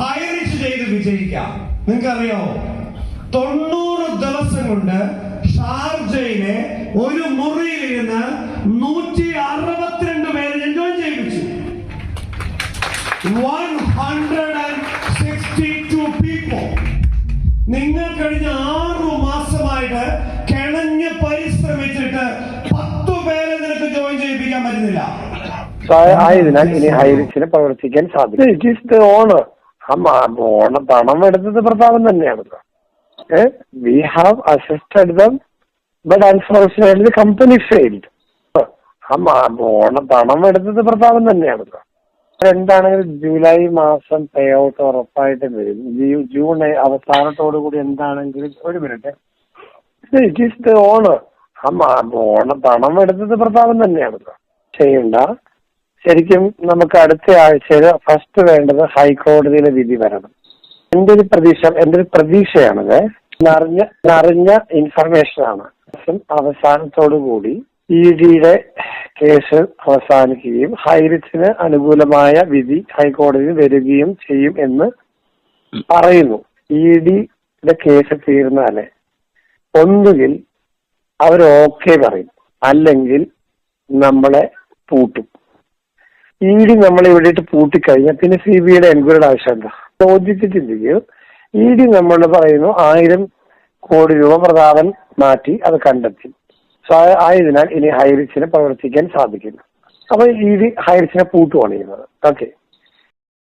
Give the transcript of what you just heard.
ഹൈറിച്ച് ചെയ്ത് വിജയിക്കാം. നിങ്ങൾക്കറിയോ? തൊണ്ണൂറ് ദിവസം കൊണ്ട് ഷാർജയിലെ ഒരു മുറിയിൽ ഇരുന്ന് നൂറ്റി അറുപത്തിരണ്ട് പേര് enjoy join ചെയ്യിപ്പിച്ചു. One hundred and sixty two people നിങ്ങൾ കഴിഞ്ഞ ആറു മാസമായിട്ട് കിണഞ്ഞ് പരിശ്രമിച്ചിട്ട് പത്തു പേരെ നിനക്ക് ജോയിൻ ചെയ്യിപ്പിക്കാൻ പറ്റുന്നില്ല. ആയതിനാൽ ഇനി ഹൈറിച്ചിന് പ്രവർത്തിക്കാൻ സാധിക്കും ഇറ്റ് ഈസ് ദ ഓണർ ഓണ പണം എടുത്തത് പ്രതാപം തന്നെയാണല്ലോ. We have assisted them but unfortunately company failed പണം എടുത്തത് പ്രതാപം തന്നെയാണല്ലോ. എന്താണെങ്കിലും ജൂലൈ മാസം പേ ഔട്ട് ഉറപ്പായിട്ട് വരും. ജൂൺ അവസാനത്തോടു കൂടി എന്താണെങ്കിലും ഒരു minute. It is the honour ആ ഓണ പണം എടുത്തത് പ്രതാപം തന്നെയാണല്ലോ. ചെയ്യണ്ട. ശരിക്കും നമുക്ക് അടുത്ത ആഴ്ചയിൽ ഫസ്റ്റ് വേണ്ടത് ഹൈക്കോടതിയിലെ വിധി വരണം. എന്റെ ഒരു പ്രതീക്ഷ എന്റെ ഒരു പ്രതീക്ഷയാണത്? നിറഞ്ഞ നിറഞ്ഞ ഇൻഫർമേഷൻ ആണ്. അവസാനത്തോടു കൂടി ഇ ഡിയുടെ കേസ് അവസാനിക്കുകയും ഹൈറിച്ചിന് അനുകൂലമായ വിധി ഹൈക്കോടതിയിൽ വരികയും ചെയ്യും എന്ന് പറയുന്നു. ഇ ഡിയുടെ കേസ് തീർന്നാൽ ഒന്നുകിൽ അവർ ഓക്കെ പറയും. അല്ലെങ്കിൽ നമ്മളെ പൂട്ടും. ഇ ഡി നമ്മളെ ഇവിടെയിട്ട് പൂട്ടിക്കഴിഞ്ഞാൽ പിന്നെ സി ബി ഐയുടെ എൻക്വയറിയുടെ ആവശ്യം ലോജിക്ക് ചോദിച്ചിട്ടില്ലെങ്കിൽ ഇ ഡി പറയുന്നു ആയിരം കോടി രൂപ പ്രതാപൻ മാറ്റി അത് കണ്ടെത്തി. ആയതിനാൽ ഇനി ഹൈറിച്ചിന് പ്രവർത്തിക്കാൻ സാധിക്കില്ല. അപ്പൊ ഇ ഡി ഹൈറിച്ചിനെ പൂട്ടുവാണ് ചെയ്യുന്നത്. ഓക്കെ.